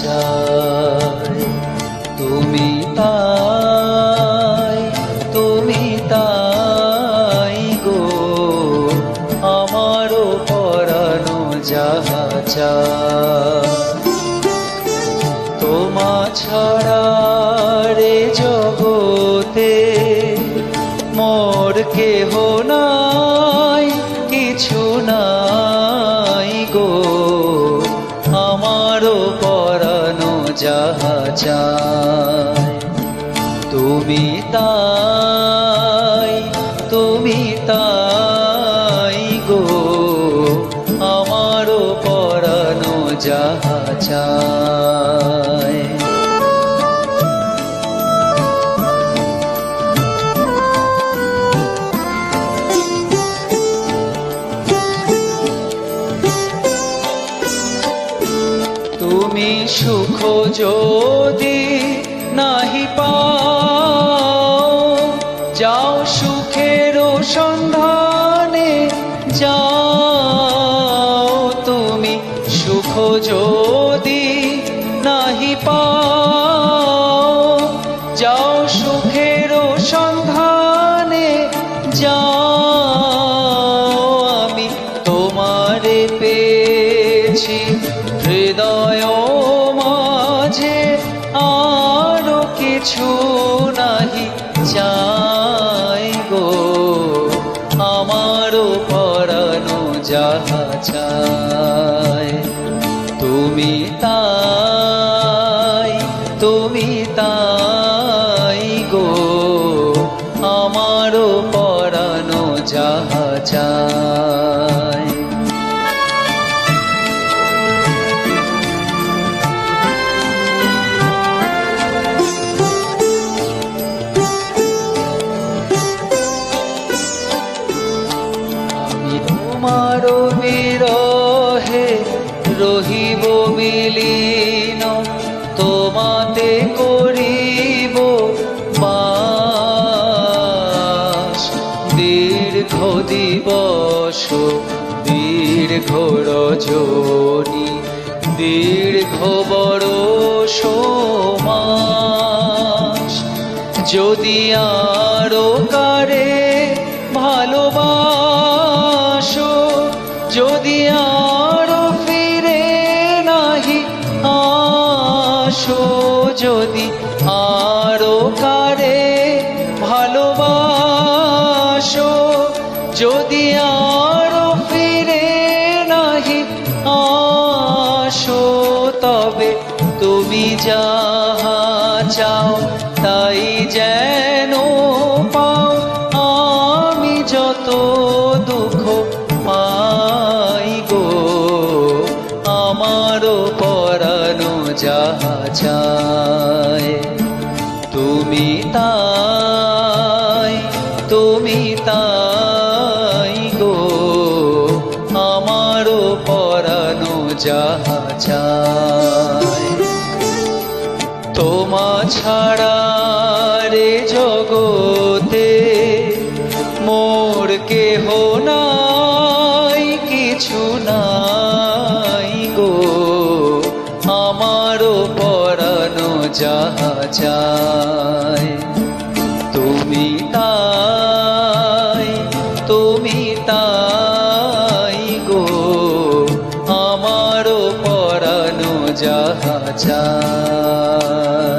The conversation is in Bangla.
চাই তুমি তাই তুমি তাই গো। আমারও পরানো যাহা তোমা ছাড়া রে জগতে মোর কেহ নাই, কিছু নাই গো। যাহা চায় তুমি তাই তুমি তাই গো। আমারও পরানো যাহা চায় সুখ যদি নাহি পাও। যাও সুখের সন্ধানে যাও। তুমি সুখ যদি নাহি পাও। যাও সুখের সন্ধানে যাও। আমি তোমারে পেয়েছি হৃদয় কিছু নাহি চাই গো। আমারও পরানো যাহা চাই। তুমি তাই তুমি তাই। রহিব বিলীন তোমাতে করিব দীর্ঘ দিবস দীর্ঘ রজনী দীর্ঘ বড় মাস যদি আরও কারে আরও কারে ভালোবাসো? যদি আরও ফিরে নাহি আসো তবে তুমি যাহা যাহা চায়। তুমি তাই তুমি তাই গো। আমারও পরানো যাহা তোমা ছাড়া রে জগতে মোর কেহ নাই, কিছু নাই। যাহা চায় তুমি তাই তুমি তাই গো। আমারও পরানো যাহা চায়